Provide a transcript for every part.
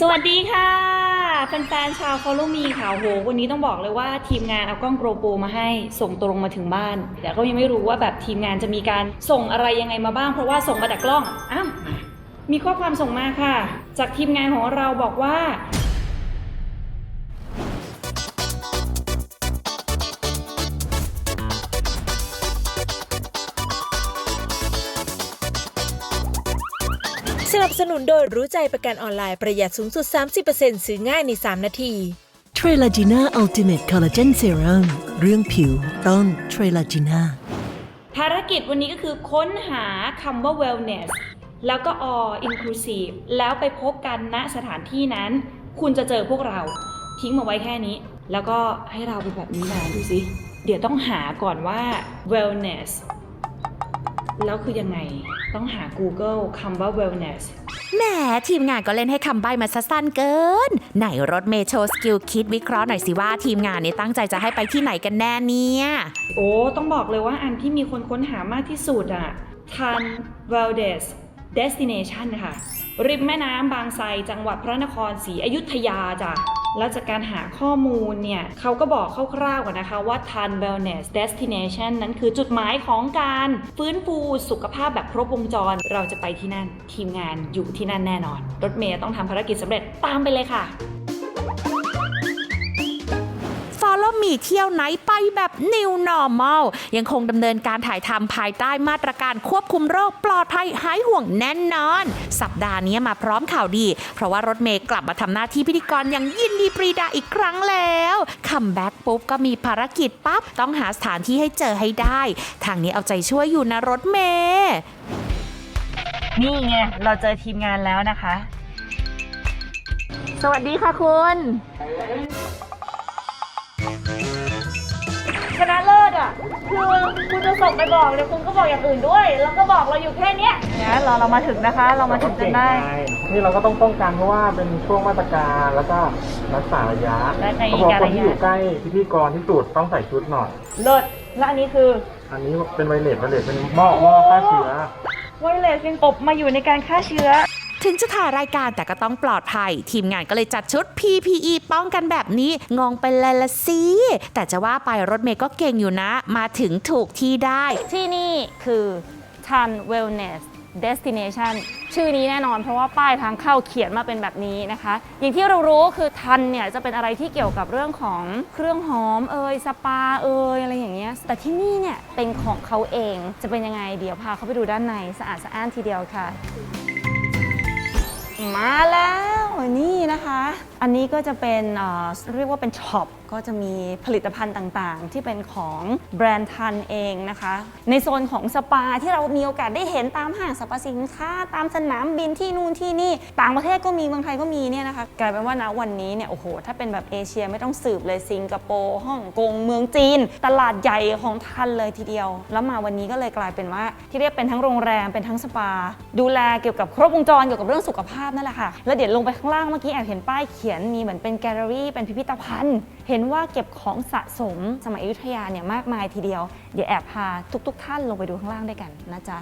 สวัสดีค่ะแฟนๆชาวฟอลโลมีค่ะโหวันนี้ต้องบอกเลยว่าทีมงานเอากล้องโปรโปรมาให้ส่งตรงมาถึงบ้านแต่ก็ยังไม่รู้ว่าแบบทีมงานจะมีการส่งอะไรยังไงมาบ้างเพราะว่าส่งมาจากกล้องอ้าวมีข้อความส่งมาค่ะ จากทีมงานของเราบอกว่า บสนุนโดยรู้ใจประกันออนไลน์ประหยัดสูงสุด 30%ซื้อง่ายใน 3 นาทีเทรลาจีน่าอัลติเมทคอลลาเจนเซรั่มเรื่องผิวต้องเทรลาจีน่าภารกิจวันนี้ก็คือค้นหาคำว่า wellness แล้วก็ all inclusive แล้วไปพบกันณสถานที่นั้น คุณจะเจอพวกเราทิ้งมาไว้แค่นี้ แล้วก็ให้เราเป็นแบบนี้นะดูสิ เดี๋ยวต้องหาก่อนว่า wellness แล้วคือยังไงต้องหา Google คำว่า wellness แหมทีมงานก็เล่นให้คำใบ้มาซะสั้นเกิน ไหนรถเมย์โชว์สกิลคิดวิเคราะห์หน่อยสิว่าทีมงานนี้ตั้งใจจะให้ไปที่ไหนกันแน่เนี่ย โอ้ต้องบอกเลยว่าอันที่มีคนค้นหามากที่สุดอะทัน Valdez Destination ค่ะ ริมแม่น้ำบางไทรจังหวัดพระนครศรีอยุธยาจ้ะ แล้วจากการหาข้อมูลเนี่ยเขาก็บอกคร่าวๆกันนะคะว่าทัน Wellness Destination นั้นคือจุดหมายของการฟื้นฟูสุขภาพแบบครบวงจร เราจะไปที่นั่น ทีมงานอยู่ที่นั่นแน่นอน รถเมย์ต้องทำภารกิจสำเร็จตามไปเลยค่ะ Follow Me เที่ยวไหนไปแบบ New Normal ยังคงดำเนินการถ่ายทำภายใต้มาตรการควบคุมโรคปลอดภัยหายห่วงแน่นอน สัปดาห์นี้มาพร้อมข่าวดี เพราะว่ารถเมย์กลับมาทำหน้าที่พิธีกรอย่างยินดีปรีดาอีกครั้งแล้วคัมแบ็กปุ๊บก็มีภารกิจปั๊บ ต้องหาสถานที่ให้เจอให้ได้ ทางนี้เอาใจช่วยอยู่นะรถเมย์นี่ไง เราเจอทีมงานแล้วนะคะ สวัสดีค่ะคุณ คือคุณจะส่งไปบอกเลยคุณก็บอกอย่างอื่นด้วย แล้วก็บอกเราอยู่แค่เนี้ยเนี่ยเราเรามาถึงนะคะ เรามาถึงจนได้ นี่เราก็ต้องป้องกันเพราะว่าเป็นช่วงมาตรการแล้วก็รักษาระยะและในเขาบอกการคนระที่ยะอยู่ใกล้พิธีกรที่สุดต้องใส่ชุดหน่อย เลิศและอันนี้คืออันนี้เป็นไวเลสไวเลสเป็นหม้อหม้อฆ่าเชื้อ ไวเลสยังอบมาอยู่ในการฆ่าเชื้อ ถึงจะถ่ายรายการแต่ก็ต้องปลอดภัย ทีมงานก็เลยจัดชุด PPE ป้องกันแบบนี้งงไปเลยละสิแต่จะว่าไปรถเมย์ก็เก่งอยู่นะ มาถึงถูกที่ได้ ที่นี่คือ Tan Wellness Destination ชื่อนี้แน่นอนเพราะว่าป้ายทางเข้าเขียนมาเป็นแบบนี้นะคะ อย่างที่เรารู้คือทันเนี่ยจะเป็นอะไรที่เกี่ยวกับเรื่องของเครื่องหอมเอยสปาเอยอะไรอย่างเงี้ยแต่ที่นี่เนี่ยเป็นของเขาเองจะเป็นยังไงเดี๋ยวพาเขาไปดูด้านในสะอาดสะอ้านทีเดียวค่ะ มาแล้วนี่นะคะ อันนี้ก็จะเป็นเรียกว่าเป็นช็อป ก็จะมีผลิตภัณฑ์ต่างๆ ที่เป็นของแบรนด์ทันเองนะคะ ในโซนของสปาที่เรามีโอกาสได้เห็นตามห้างสรรพสินค้า ตามสนามบินที่นู่นที่นี่ ต่างประเทศก็มีเมืองไทยก็มีเนี่ยนะคะกลายเป็นว่านะวันนี้เนี่ยโอ้โหถ้าเป็นแบบเอเชียไม่ต้องสืบเลยสิงคโปร์ฮ่องกงเมืองจีน ตลาดใหญ่ของทันเลยทีเดียว แล้วมาวันนี้ก็เลยกลายเป็นว่า ที่เรียกเป็นทั้งโรงแรมเป็นทั้งสปา ดูแลเกี่ยวกับครบวงจรเกี่ยวกับเรื่องสุขภาพนั่นแหละค่ะแล้วเดี๋ยวลงไปข้างล่างเมื่อกี้แอบเห็นป้ายเขียนมีเหมือนเป็นแกลเลอรี่เป็นพิพิธภัณฑ์เห็นว่าเก็บของสะสมสมัยอยุธยาเนี่ยมากมายทีเดียว เดี๋ยวแอบพาทุก ๆ ท่านลงไปดูข้างล่างด้วยกันนะจ๊ะ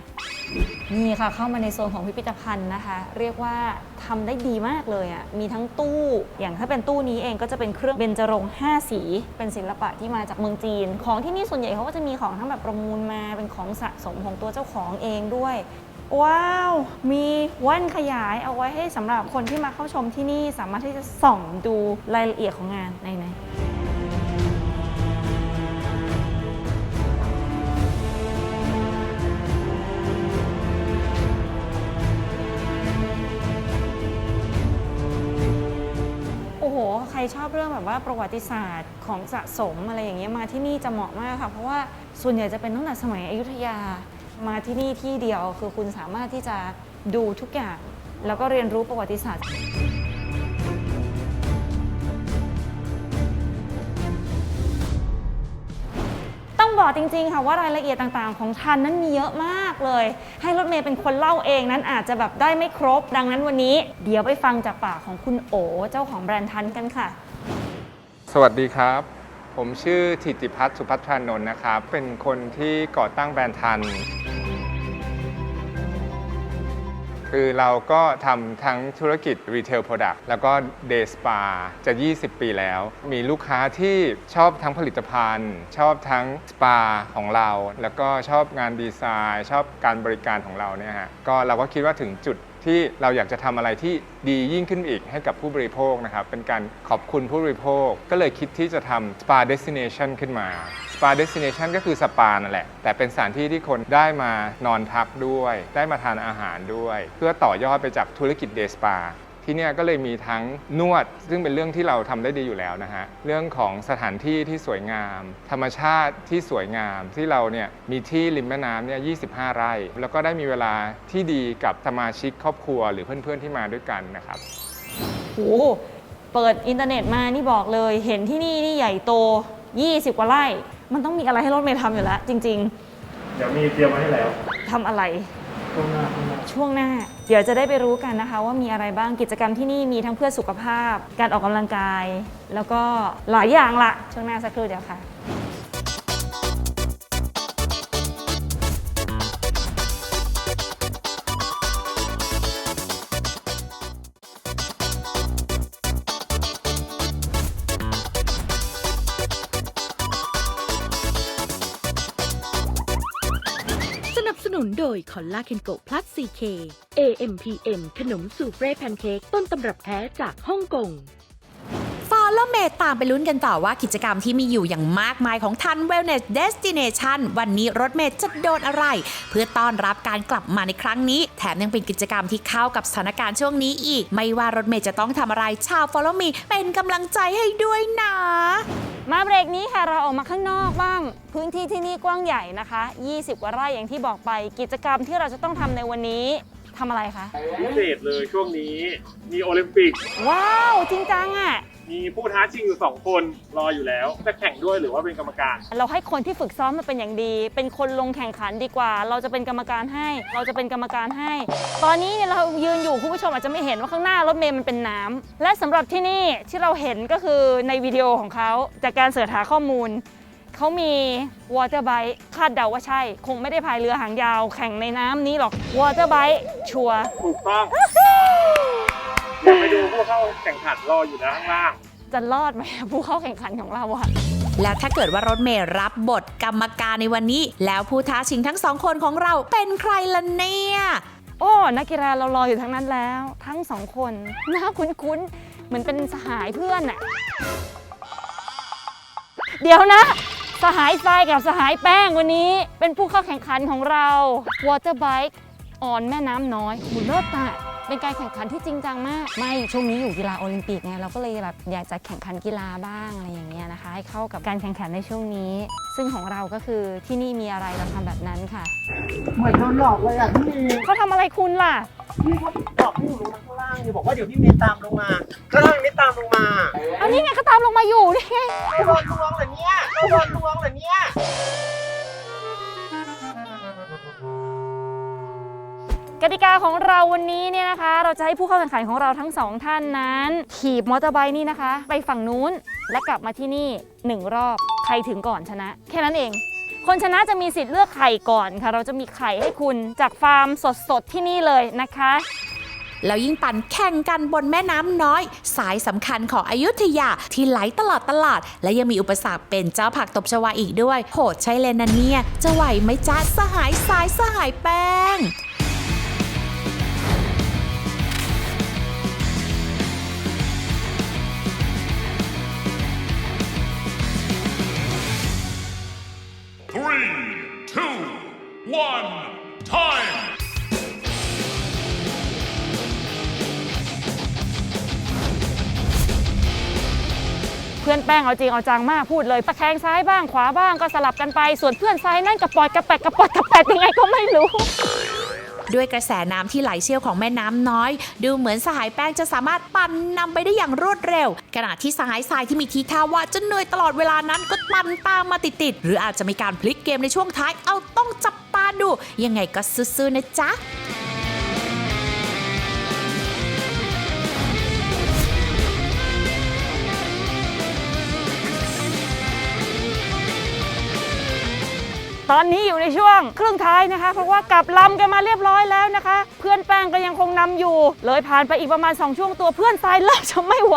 นี่ค่ะเข้ามาในโซนของพิพิธภัณฑ์นะคะ เรียกว่าทำได้ดีมากเลยอะ่ะมีทั้งตู้อย่างถ้าเป็นตู้นี้เองก็จะเป็นเครื่องเบญจรงค์5สี เป็นศิลปะที่มาจากเมืองจีน ของที่นี่ส่วนใหญ่เขาก็จะมีของทั้งแบบประมูลมาเป็นของสะสมของตัวเจ้าของเองด้วย ว้าว มีแว่นขยายเอาไว้ให้สำหรับคนที่มาเข้าชมที่นี่สามารถที่จะส่องดูรายละเอียดของงานในในโอ้โหใครชอบเรื่องแบบว่าประวัติศาสตร์ของสะสมอะไรอย่างเงี้ยมาที่นี่จะเหมาะมากค่ะ เพราะว่าส่วนใหญ่จะเป็นตั้งแต่สมัยอยุธยา มาที่นี่ที่เดียวคือคุณสามารถที่จะดูทุกอย่าง แล้วก็เรียนรู้ประวัติศาสตร์ ต้องบอกจริงๆค่ะว่ารายละเอียดต่างๆ ของทันนั้นมีเยอะมากเลย ให้รถเมย์เป็นคนเล่าเองนั้นอาจจะแบบได้ไม่ครบ ดังนั้นวันนี้ เดี๋ยวไปฟังจากปากของคุณโอเจ้าของแบรนด์ทันกันค่ะ สวัสดีครับ ผมชื่อถิติพัฒน์สุพัฒรานนท์นะครับ เป็นคนที่ก่อตั้งแบรนด์ทัน คือเราก็ทำทั้งธุรกิจ Retail Product แล้วก็ Day Spa จะ 20 ปีแล้ว มีลูกค้าที่ชอบทั้งผลิตภัณฑ์ ชอบทั้งสปาของเรา แล้วก็ชอบงานดีไซน์ ชอบการบริการของเราเนี่ยฮะก็เราก็คิดว่าถึงจุด ที่เราอยากจะทำอะไรที่ดียิ่งขึ้นอีกให้กับผู้บริโภคนะครับ เป็นการขอบคุณผู้บริโภค ก็เลยคิดที่จะทำ Spa Destination ขึ้นมา Spa Destination ก็คือสปานั่นแหละ แต่เป็นสถานที่ที่คนได้มานอนพักด้วย ได้มาทานอาหารด้วย เพื่อต่อยอดไปจากธุรกิจเดสปา ที่เนี่ยก็เลยมีทั้งนวด ซึ่งเป็นเรื่องที่เราทำได้ดีอยู่แล้วนะฮะเรื่องของสถานที่ที่สวยงาม ธรรมชาติที่สวยงาม ที่เราเนี่ยมีที่ริมแม่น้ำเนี่ย25 ไร่ แล้วก็ได้มีเวลาที่ดีกับสมาชิกครอบครัว หรือเพื่อนๆที่มาด้วยกันนะครับโอ้โหเปิดอินเทอร์เน็ตมานี่บอกเลย เห็นที่นี่นี่ใหญ่โต 20 กว่าไร่ มันต้องมีอะไรให้รถเมย์ทำอยู่แล้ว จริงเดี๋ยวมีเตรียมมาให้แล้วๆทำอะไร ช่วงหน้าช่วงหน้าช่วงหน้า เดี๋ยวจะได้ไปรู้กันนะคะ ว่ามีอะไรบ้างกิจกรรมที่นี่มีทั้งเพื่อสุขภาพ การออกกำลังกาย แล้วก็หลายอย่างละช่วงหน้าสักครู่เดียวค่ะ นุนโดยคอลลาเคนโกพลัส 4K AMPM ขนมสูเฟรแพนเค้กต้นตำรับแท้จากฮ่องกง ลแล้วเมตตามไปลุ้นกันต่อว่ากิจกรรมที่มีอยู่อย่างมากมายของทัน Wellness Destination วันนี้รถเมย์จะโดนอะไร เพื่อต้อนรับการกลับมาในครั้งนี้ แถมยังเป็นกิจกรรมที่เข้ากับสถานการณ์ช่วงนี้อีก ไม่ว่ารถเมย์จะต้องทำอะไรชาว Follow Me เป็นกำลังใจให้ด้วยนะ มาเบรกนี้ค่ะเราออกมาข้างนอกบ้าง พื้นที่ที่นี่กว้างใหญ่นะคะ 20กว่าไร่อย่างที่บอกไปกิจกรรมที่เราจะต้องทำในวันนี้ทำอะไรคะพิเศษเลยช่วงนี้มีโอลิมปิก ว้าว จริงจังอะ่ะ มีผู้ท้าชิงอยู่ 2 คนรออยู่แล้ว จะแข่งด้วยหรือว่าเป็นกรรมการ เราให้คนที่ฝึกซ้อมมาเป็นอย่างดี เป็นคนลงแข่งขันดีกว่า เราจะเป็นกรรมการให้ เราจะเป็นกรรมการให้ ตอนนี้เนี่ยเรายืนอยู่คุณผู้ชมอาจจะไม่เห็นว่าข้างหน้ารถเมล์มันเป็นน้ำและสำหรับที่นี่ที่เราเห็นก็คือในวิดีโอของเขาจากการเสิร์ชหาข้อมูล เขามี water bike คาดเดาว่าใช่ คงไม่ได้พายเรือหางยาวแข่งในน้ำนี้หรอก water bike ชัวร์ ถูกต้อง อยากไปดูผู้เข้าแข่งขันรออยู่นะข้างล่าง จะรอดไหมผู้เข้าแข่งขันของเราอะแล้วถ้าเกิดว่ารถเมย์รับบทกรรมการในวันนี้ แล้วผู้ท้าชิงทั้งสองคนของเราเป็นใครล่ะเนี่ยโอ้นักกีฬาเรารออยู่ทั้งนั้นแล้ว ทั้งสองคนหน้าคุ้นๆเหมือนเป็นสหายเพื่อนอะเดี๋ยวนะ สหายทรายกับสหายแป้งวันนี้ เป็นผู้เข้าแข่งขันของเรา Water Bike ออนแม่น้ำน้อยหูเลิศอะ เป็นการแข่งขันที่จริงจังมาก ไม่ช่วงนี้อยู่กีฬาโอลิมปิกไงเราก็เลยแบบอยากจะแข่งขันกีฬาบ้างอะไรอย่างเงี้ยนะคะ ให้เข้ากับการแข่งขันในช่วงนี้ ซึ่งของเราก็คือที่นี่มีอะไรเราทำแบบนั้นค่ะเหมือนโดนหลอกเลยอะพี่เมย์เขาทำอะไรคุณล่ะ พี่เขาบอกให้หนูลงมาข้างล่างอยู่บอกว่าเดี๋ยวพี่เมย์ตามลงมาก็ทำไมไม่ตามลงมาอันนี้ไงเขาตามลงมาอยู่นี่ไง โดนลวงเหรอเนี่ยโดนลวงเหรอเนี่ย กาของเราวันนี้เนี่ยนะคะ เราจะให้ผู้เข้าแข่งขันของเราทั้งสองท่านนั้นถีบมอเตอร์ไบค์นี่นะคะ ไปฝั่งนู้นและกลับมาที่นี่หนึ่งรอบใครถึงก่อนชนะ แค่นั้นเอง คนชนะจะมีสิทธิ์เลือกไข่ก่อนค่ะ เราจะมีไข่ให้คุณจากฟาร์มสดๆที่นี่เลยนะคะ แล้วยิ่งปั่นแข่งกันบนแม่น้ำน้อย สายสำคัญของอยุธยาที่ไหลตลอดตลาด และยังมีอุปสรรคเป็นเจ้าผักตบชวาอีกด้วย โหดใช่เลยนะเนี่ย จะไหวไหมจ๊ะสหายสายสหายแป้ง Three, two, one, time! เพื่อนแป้งเอาจริงเอาจังมากพูดเลยตะแคงซ้ายบ้างขวาบ้างก็สลับกันไป ส่วนเพื่อนซ้ายนั่นกระปอดกระแปดกระปอดกระแปดยังไงก็ไม่รู้ ด้วยกระแสน้ำที่ไหลเชี่ยวของแม่น้ำน้อย ดูเหมือนสหายแป้งจะสามารถปั่นนำไปได้อย่างรวดเร็ว ขณะที่สหายทรายที่มีทีท่าว่าจะเหนื่อยตลอดเวลานั้นก็ปั่นตามมาติดๆหรืออาจจะมีการพลิกเกมในช่วงท้ายเอาต้องจับตาดู ยังไงก็ซื่อๆนะจ๊ะ ตอนนี้อยู่ในช่วงครึ่งท้ายนะคะ เพราะว่ากลับลำกันมาเรียบร้อยแล้วนะคะ เพื่อนแป้งก็ยังคงนำอยู่ เลยผ่านไปอีกประมาณ 2 ช่วงตัวเพื่อนทรายเริ่มจะไม่ไหว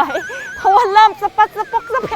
เพราะว่าเริ่มสะปัดสะปกสะเป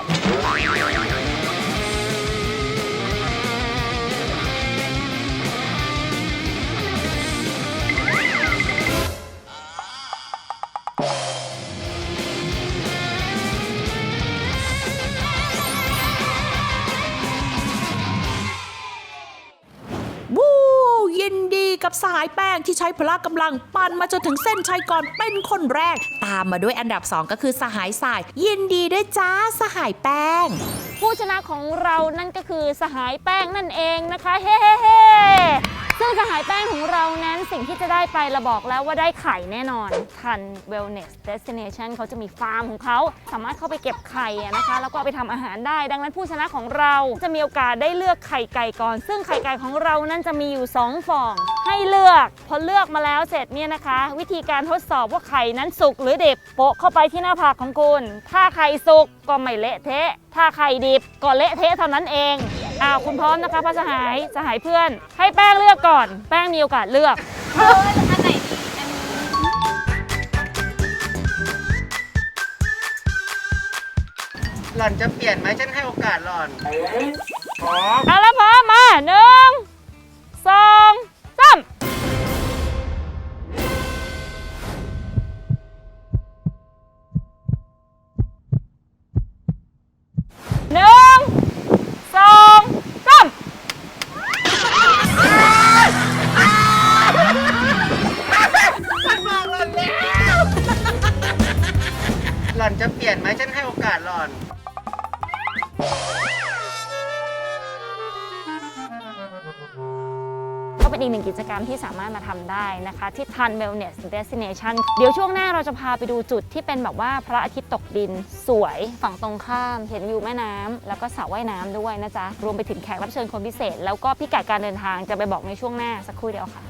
สายแป้งที่ใช้พละกำลังปั่นมาจนถึงเส้นชัยก่อนเป็นคนแรก ตามมาด้วยอันดับ 2 ก็คือสหายสาย ยินดีด้วยจ้าสหายแป้ง ผู้ชนะของเรานั่นก็คือสหายแป้งนั่นเองนะคะ เฮ้เฮ้เฮ้ ซึ่งสหายแป้งของเรานั้นสิ่งที่จะได้ไปเราบอกแล้วว่าได้ไข่แน่นอนทัน Wellness Destination เขาจะมีฟาร์มของเขาสามารถเข้าไปเก็บไข่นะคะ แล้วก็ไปทำอาหารได้ ดังนั้นผู้ชนะของเราจะมีโอกาสได้เลือกไข่ไก่ก่อน ซึ่งไข่ไก่ของเรานั้นจะมีอยู่ 2 ฟอง ให้เลือกพอเลือกมาแล้วเสร็จเนี่ยนะคะ วิธีการทดสอบว่าไข่นั้นสุกหรือดิบโปะเข้าไปที่หน้าผากของคุณ ถ้าไข่สุกก็ไม่เละเทะ ถ้าไข่ดิบก็เละเทะเท่านั้นเอง อ้าวคุณพร้อมนะคะพระสหายสหายเพื่อน ให้แป้งเลือกก่อน แป้งมีโอกาสเลือกหล่อนจะเปลี่ยนไหมฉันให้โอกาสหล่อนเอาละพร้อมมาหนึ่ง เป็นอีกหนึ่งกิจกรรมที่สามารถมาทำได้นะคะที่ทัน Wellness Destination เดี๋ยวช่วงหน้าเราจะพาไปดูจุดที่เป็นแบบว่าพระอาทิตย์ตกดินสวยฝั่งตรงข้าม เห็นวิวแม่น้ำแล้วก็สระว่ายน้ำด้วยนะจ๊ะรวมไปถึงแขกรับเชิญคนพิเศษ แล้วก็พิกัดการเดินทางจะไปบอกในช่วงหน้าสักครู่เดียวค่ะ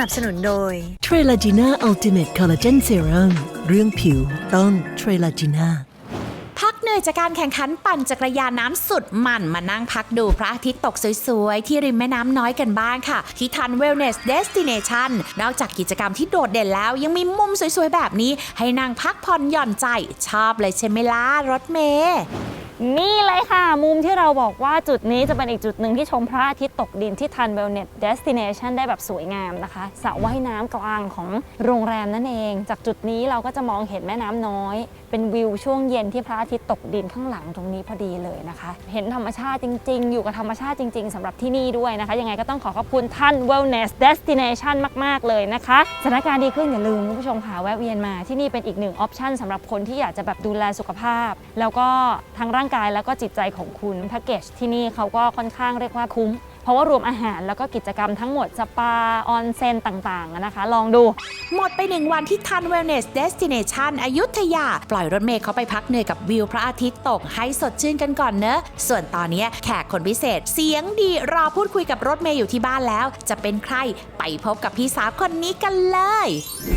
นับสนุนโดยเทรลาจีน่าอัลติเมทคอลลาเจนเซรั่มเรื่องผิวต้องเทรลาจีน่าพักเหนื่อยจากการแข่งขันปั่นจักรยานน้ำสุดมันมานั่งพักดูพระอาทิตย์ตกสวยๆ ที่ริมแม่น้ำน้อยกันบ้างค่ะ ที่ทัน Wellness Destination นอกจากกิจกรรมที่โดดเด่นแล้ว ยังมีมุมสวยๆ แบบนี้ ให้นั่งพักผ่อนหย่อนใจ ชอบเลยใช่ไหมล่ะรถเมย์ นี่เลยค่ะ มุมที่เราบอกว่าจุดนี้จะเป็นอีกจุดหนึ่งที่ชมพระอาทิตย์ตกดินที่ทันเวลเน็ตเดสติเนชันได้แบบสวยงามนะคะสระว่ายน้ำกลางของโรงแรมนั่นเอง จากจุดนี้เราก็จะมองเห็นแม่น้ำน้อยเป็นวิวช่วงเย็นที่พระอาทิตย์ตกดินข้างหลังตรงนี้พอดีเลยนะคะ เห็นธรรมชาติจริง ๆ อยู่กับธรรมชาติจริง ๆสำหรับที่นี่ด้วยนะคะ ยังไงก็ต้องขอขอบคุณท่าน Wellness Destination มาก ๆ เลยนะคะสถานการณ์ดีขึ้นอย่าลืมคุณผู้ชมค่ะแวะเวียนมาที่นี่เป็นอีกหนึ่งออปชันสำหรับคนที่อยากจะแบบดูแลสุขภาพ แล้วก็ทั้งร่างกายแล้วก็จิตใจของคุณแพ็กเกจที่นี่เขาก็ค่อนข้างเรียกว่าคุ้ม เพราะว่ารวมอาหารแล้วก็กิจกรรมทั้งหมดสปาออนเซนต่างๆนะคะ ลองดู หมดไปหนึ่งวันที่ทัน Wellness Destination อยุธยา ปล่อยรถเมย์เขาไปพักเหนื่อยกับวิวพระอาทิตย์ตกให้สดชื่นกันก่อนเนอะส่วนตอนนี้แขกคนพิเศษ เสียงดีรอพูดคุยกับรถเมย์อยู่ที่บ้านแล้ว จะเป็นใครไปพบกับพี่สาวคนนี้กันเลย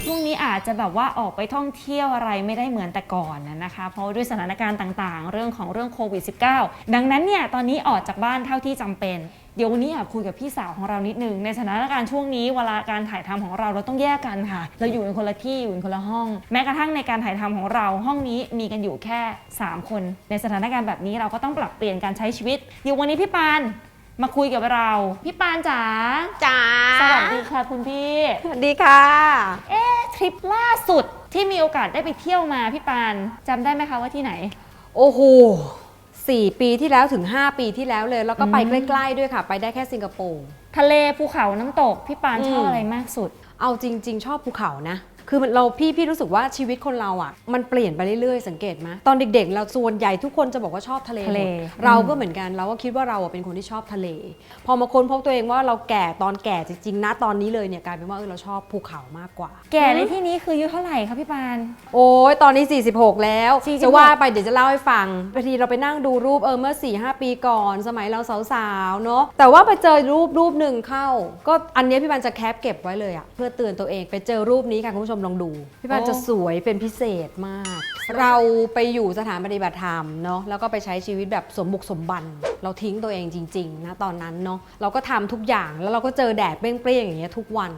ช่วงนี้อาจจะแบบว่าออกไปท่องเที่ยวอะไรไม่ได้เหมือนแต่ก่อนนะคะ เพราะด้วยสถานการณ์ต่างๆ เรื่องของเรื่องโควิด -19 ดังนั้นเนี่ยตอนนี้ออกจากบ้านเท่าที่จำเป็น เดี๋ยววันนี้อยากคุยกับพี่สาวของเรานิดนึง ในสถานการณ์ช่วงนี้เวลาการถ่ายทำของเราเราต้องแยกกันค่ะ เราอยู่กันคนละที่อยู่กันคนละห้อง แม้กระทั่งในการถ่ายทำของเราห้องนี้มีกันอยู่แค่ 3 คน ในสถานการณ์แบบนี้เราก็ต้องปรับเปลี่ยนการใช้ชีวิตเดี๋ยววันนี้พี่ปานมาคุยกับเราพี่ปานจ๋าจ๋าสวัสดีค่ะคุณพี่สวัสดีค่ะ เอ๊ะทริปล่าสุดที่มีโอกาสได้ไปเที่ยวมาพี่ปานจำได้ไหมคะว่าที่ไหน โอ้โห สี่ปีที่แล้วถึง 5 ปีที่แล้วเลย แล้วก็ไปอืมใกล้ ๆ ด้วยค่ะ ไปได้แค่สิงคโปร์ ทะเลภูเขาน้ำตก พี่ปานอืมชอบอะไรมากสุด เอาจริง ๆ ชอบภูเขานะ คือมันเราพี่พี่รู้สึกว่าชีวิตคนเราอะ มันเปลี่ยนไปเรื่อยๆ สังเกตไหมตอนเด็กๆ เราส่วนใหญ่ทุกคนจะบอกว่าชอบทะเลทะเล หมดเราก็เหมือนกันเราก็คิดว่าเราอะเป็นคนที่ชอบทะเล พอมาค้นพบตัวเองว่าเราแก่ตอนแก่จริงๆนะตอนนี้เลยเนี่ยกลายเป็นว่าเออเราชอบภูเขามากกว่า แก่ในที่นี้คืออายุเท่าไหร่คะพี่ปาน โอ้ยตอนนี้ 46 แล้ว46 จะว่าไปเดี๋ยวจะเล่าให้ฟังบางทีเราไปนั่งดูรูปเออเมื่อ 4 5 ปีก่อน สมัยเราสาวๆ เนอะแต่ว่าไปเจอรูปรูปหนึ่งเข้า ก็อันเนี้ยพี่บันจะแคปเก็บไว้เลยอะเพื่อเตือนตัวเองไปเจอรูปนี้ค่ะคุณผู้ชมลองดูพี่บันจะสวยเป็นพิเศษมาก เราไปอยู่สถานปฏิบัติธรรมเนาะแล้วก็ไปใช้ชีวิตแบบสมบุกสมบัน เราทิ้งตัวเองจริงๆนะตอนนั้นเนาะเราก็ทำทุกอย่างแล้วเราก็เจอแดดเปรี้ยงๆอย่างเงี้ยทุกวัน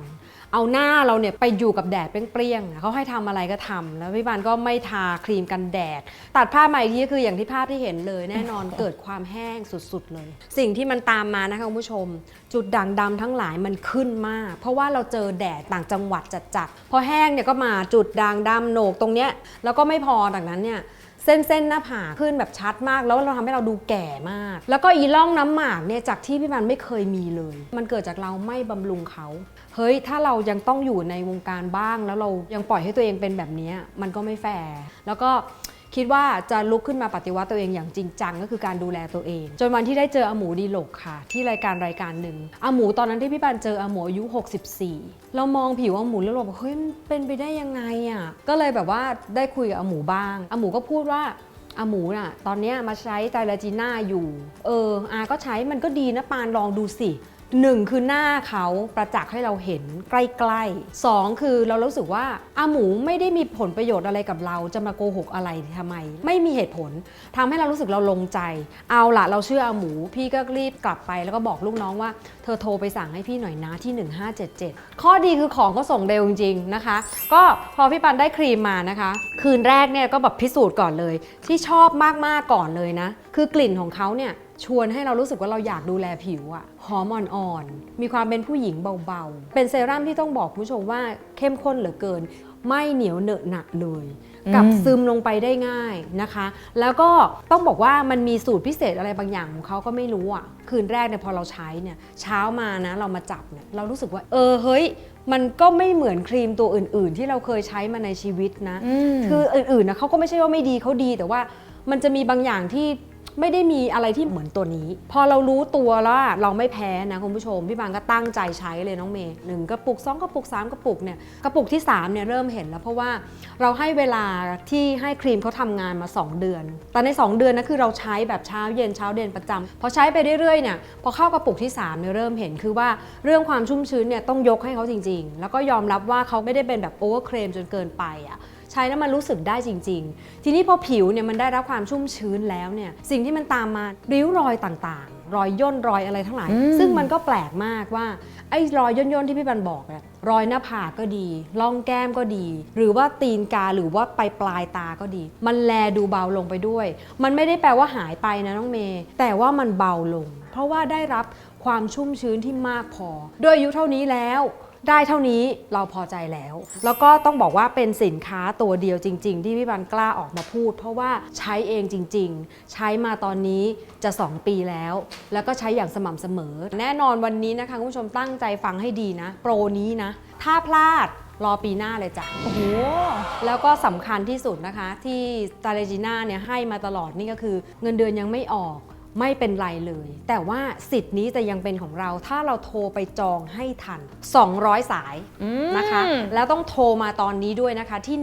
เอาหน้าเราเนี่ยไปอยู่กับแดดเปรี้ยงๆเขาให้ทำอะไรก็ทำแล้วพี่บานก็ไม่ทาครีมกันแดด ตัดภาพมาอีกทีก็คืออย่างที่ภาพที่เห็นเลย แน่นอนเกิดความแห้งสุดๆเลย สิ่งที่มันตามมานะคะคุณผู้ชม จุดด่างดำทั้งหลายมันขึ้นมาก เพราะว่าเราเจอแดดต่างจังหวัดจัดๆพอแห้งเนี่ยก็มาจุดด่างดำโหนกตรงเนี้ยแล้วก็ไม่พอดังนั้นเนี่ยเส้นเส้นหน้าผากขึ้นแบบชัดมาก แล้วเราทำให้เราดูแก่มาก แล้วก็อีร่องน้ำหมากเนี่ยจากที่พี่มันไม่เคยมีเลย มันเกิดจากเราไม่บำรุงเขา เฮ้ยถ้าเรายังต้องอยู่ในวงการบ้าง แล้วเรายังปล่อยให้ตัวเองเป็นแบบนี้มันก็ไม่แฟร์แล้วก็คิดว่าจะลุกขึ้นมาปฏิวัติตัวเองอย่างจริงจังก็คือการดูแลตัวเอง จนวันที่ได้เจออหมูดีโลกค่ะ ที่รายการรายการหนึ่งอหมูตอนนั้นที่พี่ปันเจออหมูอายุ 64 เรามองผิวอหมูแล้วเราบอกเฮ้ยมันเป็นไปได้ยังไงอะก็เลยแบบว่าได้คุยกับอหมูบ้างอหมูก็พูดว่าอาหมูน่ะ ตอนนี้มาใช้ไตรลจีน่าอยู่ เอออาก็ใช้มันก็ดีนะปานลองดูสิ หนึ่งคือหน้าเขาประจักษ์ให้เราเห็นใกล้ๆสองคือเรารู้สึกว่าอาหมูไม่ได้มีผลประโยชน์อะไรกับเราจะมาโกหกอะไรทำไม ไม่มีเหตุผลทำให้เรารู้สึกเราลงใจ เอาละเราเชื่ออาหมู พี่ก็รีบกลับไปแล้วก็บอกลูกน้องว่า เธอโทรไปสั่งให้พี่หน่อยนะที่ 1577 ข้อดีคือของก็ส่งเร็วจริงๆนะคะ ก็พอพี่ปันได้ครีมมานะคะ คืนแรกเนี่ยก็แบบพิสูจน์ก่อนเลย ที่ชอบมากๆก่อนเลยนะ คือกลิ่นของเขาเนี่ย ชวนให้เรารู้สึกว่าเราอยากดูแลผิวอะหอมอ่อนๆมีความเป็นผู้หญิงเบาๆ เป็นเซรั่มที่ต้องบอกคุณผู้ชมว่าเข้มข้นเหลือเกิน ไม่เหนียวเหนอะหนะเลยกับซึมลงไปได้ง่ายนะคะ แล้วก็ต้องบอกว่ามันมีสูตรพิเศษอะไรบางอย่างของเขาก็ไม่รู้อะ คืนแรกเนี่ยพอเราใช้เนี่ยเช้ามานะเรามาจับเนี่ยเรารู้สึกว่าเออเฮ้ย มันก็ไม่เหมือนครีมตัวอื่น ๆ ที่เราเคยใช้มาในชีวิตนะ คืออื่นๆนะเขาก็ไม่ใช่ว่าไม่ดีเขาดีแต่ว่ามันจะมีบางอย่างที่ ไม่ได้มีอะไรที่เหมือนตัวนี้ พอเรารู้ตัวแล้วเราไม่แพ้นะคุณผู้ชม พี่บางก็ตั้งใจใช้เลยน้องเมย์หนึ่งกระปุกสองกระปุกสามกระปุกเนี่ยกระปุกที่สามเนี่ยเริ่มเห็นแล้วเพราะว่าเราให้เวลาที่ให้ครีมเขาทำงานมา 2 เดือน แต่ใน 2 เดือนนะคือเราใช้แบบเช้าเย็นเช้าเย็นประจำพอใช้ไปเรื่อยๆเนี่ยพอเข้ากระปุกที่3เนี่ยเริ่มเห็นคือว่าเรื่องความชุ่มชื้นเนี่ยต้องยกให้เขาจริง ๆ แล้วก็ยอมรับว่าเขาไม่ได้เป็นแบบโอเวอร์เครมจนเกินไปอะ ใช้แล้วมันรู้สึกได้จริง ๆ ทีนี้พอผิวเนี่ยมันได้รับความชุ่มชื้นแล้วเนี่ยสิ่งที่มันตามมาริ้วรอยต่างๆ รอยย่นรอยอะไรทั้งหลาย ซึ่งมันก็แปลกมากว่าไอ้รอยย่นๆที่พี่บันบอกเนี่ยรอยหน้าผากก็ดีร่องแก้มก็ดี หรือว่าตีนกาหรือว่าปลายปลายตาก็ดี มันแลดูเบาลงไปด้วย มันไม่ได้แปลว่าหายไปนะน้องเมย์แต่ว่ามันเบาลง เพราะว่าได้รับความชุ่มชื้นที่มากพอ ด้วยอายุเท่านี้แล้ว ได้เท่านี้เราพอใจแล้ว แล้วก็ต้องบอกว่าเป็นสินค้าตัวเดียวจริง ๆ ที่พี่บันกล้าออกมาพูด เพราะว่าใช้เองจริง ๆ ใช้มาตอนนี้จะ 2 ปีแล้ว แล้วก็ใช้อย่างสม่ำเสมอ แน่นอนวันนี้นะคะคุณผู้ชมตั้งใจฟังให้ดีนะ โปรนี้นะ ถ้าพลาดรอปีหน้าเลยจ้ะ โอ้โห แล้วก็สำคัญที่สุดนะคะ ที่ตาเลจิน่าเนี่ยให้มาตลอดนี่ก็คือเงินเดือนยังไม่ออก ไม่เป็นไรเลย แต่ว่าสิทธิ์นี้จะยังเป็นของเรา ถ้าเราโทรไปจองให้ทัน 200 สายนะคะ แล้วต้องโทรมาตอนนี้ด้วยนะคะที่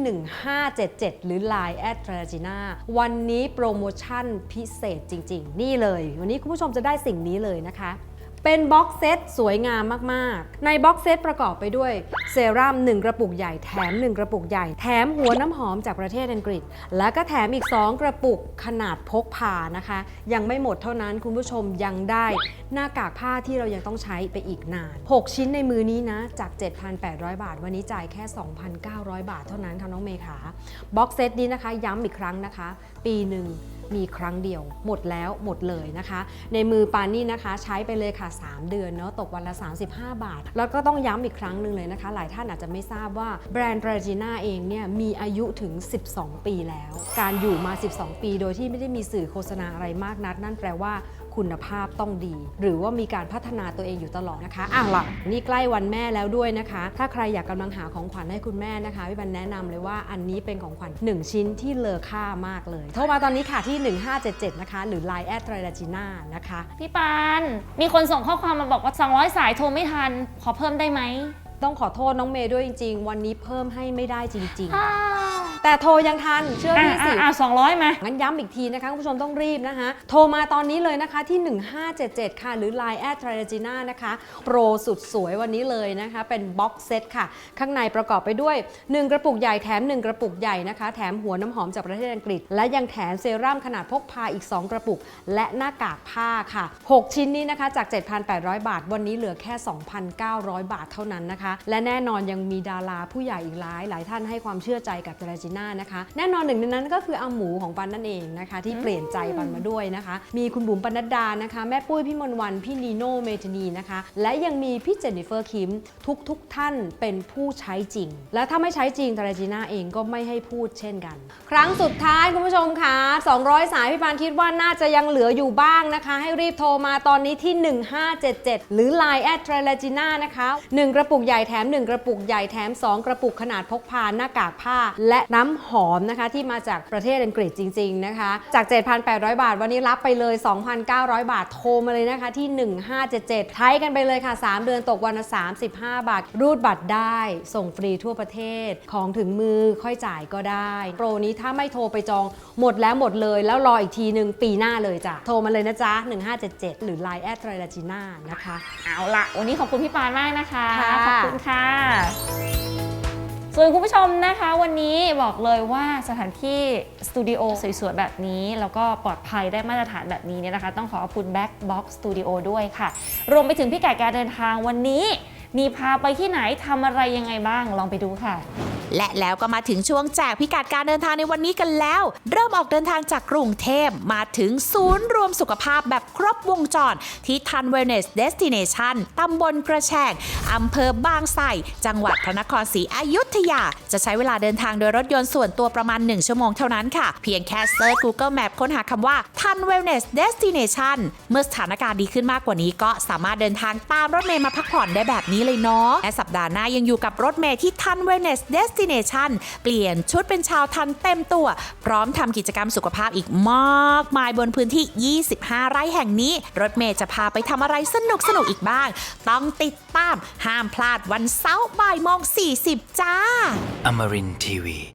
1577 หรือ Line แอด r a g i n a วันนี้โปรโมชั่นพิเศษจริง ๆ นี่เลย วันนี้คุณผู้ชมจะได้สิ่งนี้เลยนะคะ เป็นบ็อกเซตสวยงามมากๆ ในบ็อกเซตประกอบไปด้วยเซรั่ม1 กระปุกใหญ่แถม 1 กระปุกใหญ่ แถมหัวน้ำหอมจากประเทศอังกฤษ แล้วก็แถมอีก 2 กระปุกขนาดพกพานะคะ ยังไม่หมดเท่านั้นคุณผู้ชมยังได้หน้ากากผ้าที่เรายังต้องใช้ไปอีกนาน 6 ชิ้นในมือนี้นะจาก 7,800 บาท วันนี้จ่ายแค่ 2,900 บาทเท่านั้นค่ะน้องเมย์ขาบ็อกเซตนี้นะคะย้ำอีกครั้งนะคะ ปีหนึ่ง มีครั้งเดียว หมดแล้วหมดเลยนะคะ ในมือปานนี่นะคะใช้ไปเลยค่ะ 3 เดือนเนาะตกวันละ 35 บาท แล้วก็ต้องย้ำอีกครั้งหนึ่งเลยนะคะ หลายท่านอาจจะไม่ทราบว่าแบรนด์ r a g i n a เองเนี่ยมีอายุถึง 12 ปีแล้ว การอยู่มา 12 ปี โดยที่ไม่ได้มีสื่อโฆษณาอะไรมากนักนั่นแปลว่า คคุณภาพต้องดี หรือว่ามีการพัฒนาตัวเองอยู่ตลอดนะคะอะล่ะนี่ใกล้วันแม่แล้วด้วยนะคะ ถ้าใครอยากกำลังหาของขวัญให้คุณแม่นะคะพี่บันแนะนำเลยว่าอันนี้เป็นของขวัญหนึ่งชิ้นที่เลอค่ามากเลยโทรมาตอนนี้ค่ะที่ 1577 นะคะ หรือ Line แอดไตรลาจีน่านะคะ พี่ปานมีคนส่งข้อความมาบอกว่า 200 สายโทรไม่ทัน ขอเพิ่มได้ไหม ต้องขอโทษน้องเมย์ด้วยจริง ๆ วันนี้เพิ่มให้ไม่ได้จริง ๆ แต่โทรยังทันเชื่อพี่สิอ่าสองร้อยมางั้นย้ำอีกทีนะคะคุณผู้ชมต้องรีบนะคะ โทรมาตอนนี้เลยนะคะที่ 1577 ค่ะ หรือ Line แอดทร g จีน่านะคะโปรสุดสวยวันนี้เลยนะคะ เป็นบ็อกเซตค่ะ ข้างในประกอบไปด้วย 1 กระปุกใหญ่แถม 1 กระปุกใหญ่นะคะ แถมหัวน้ำหอมจากประเทศอังกฤษ และยังแถมเซรั่มขนาดพกพาอีก 2 กระปุก และหน้ากากผ้าค่ะ 6 ชิ้นนี้นะคะจาก 7,800 บาท วันนี้เหลือแค่ 2,900 บาทเท่านั้นนะคะ และแน่นอนยังมีดาราผู้ใหญ่อีกหลาย หลายท่านให้ความเชื่อใจกับเทเลจิน่านะคะ แน่นอนหนึ่งในนั้นก็คืออาหมูของปันนั่นเองนะคะ ที่เปลี่ยนใจปันมาด้วยนะคะ มีคุณบุ๋มปนัดดานะคะ แม่ปุ้ยพี่มนต์วันพี่นีโน่เมธานีนะคะ และยังมีพี่เจนนิเฟอร์คิมทุกทุกๆท่านเป็นผู้ใช้จริง และถ้าไม่ใช้จริงเทเลจิน่าเองก็ไม่ให้พูดเช่นกัน ครั้งสุดท้ายคุณผู้ชมคะ200 สายพี่ปานคิดว่าน่าจะยังเหลืออยู่บ้างนะคะ ให้รีบโทรมาตอนนี้ที่ 1577 หรือ Line แอดทร l จีน่านะคะ1กระปุกใหญ่แถม 1 กระปุกใหญ่แถม 2 กระปุกขนาดพกพาหน้ากากผ้า และน้ำหอมนะคะที่มาจากประเทศอังกฤษจริง ๆนะคะ จาก 7,800 บาท วันนี้รับไปเลย 2,900 บาทโทรมาเลยนะคะที่ 1577ใช้กันไปเลยค่ะ 3 เดือนตกวันละ 35 บาท รูดบัตรได้ ส่งฟรีทั่วประเทศของถึงมือค่อยจ่ายก็ได้ โปรนี้ถ้าไม่โทรไปจองหมดแล้วหมดเลย แล้วรออีกทีหนึ่งปีหน้าเลยจ้ะโทรมาเลยนะจ๊ะ 1577 หรือ Line แอดทร l จีน่านะคะ เอาละวันนี้ขอบคุณพี่ปานมากนะคะค่ะขอบคุณค่ะ ส่วนคุณผู้ชมนะคะวันนี้บอกเลยว่าสถานที่สตูดิโอสวยๆแบบนี้ แล้วก็ปลอดภัยได้มาตรฐานแบบนี้เนี่ยนะคะ ต้องขอขอบคุณ Back Box Studio ด้วยค่ะ รวมไปถึงพี่ไก่การเดินทางวันนี้ มีพาไปที่ไหนทำอะไรยังไงบ้างลองไปดูค่ะ และแล้วก็มาถึงช่วงแจกพิกัดการเดินทางในวันนี้กันแล้ว เริ่มออกเดินทางจากกรุงเทพมาถึงศูนย์รวมสุขภาพแบบครบวงจร ที่ทัน Wellness Destination ตำบลกระแชงอำเภอบางไทรจังหวัดพระนครศรีอยุธยา จะใช้เวลาเดินทางโดยรถยนต์ส่วนตัวประมาณ 1 ชั่วโมงเท่านั้นค่ะ เพียงแค่เซิร์ช Google Map ค้นหาคำว่าทัน Wellness Destination เมื่อสถานการณ์ดีขึ้นมากกว่านี้ก็สามารถเดินทางตามรถเมล์มาพักผ่อนได้แบบนี้เลยเนาะและสัปดาห์หน้ายังอยู่กับรถเมล์ที่ทันเวเนสเดสติเนชันเปลี่ยนชุดเป็นชาวทันเต็มตัว พร้อมทำกิจกรรมสุขภาพอีกมากมายบนพื้นที่ 25 ไร่แห่งนี้ รถเมย์จะพาไปทำอะไรสนุกสนุกอีกบ้าง ต้องติดตาม ห้ามพลาดวันเสาร์บ่ายโมง40 จ้า Amarin Tiwi.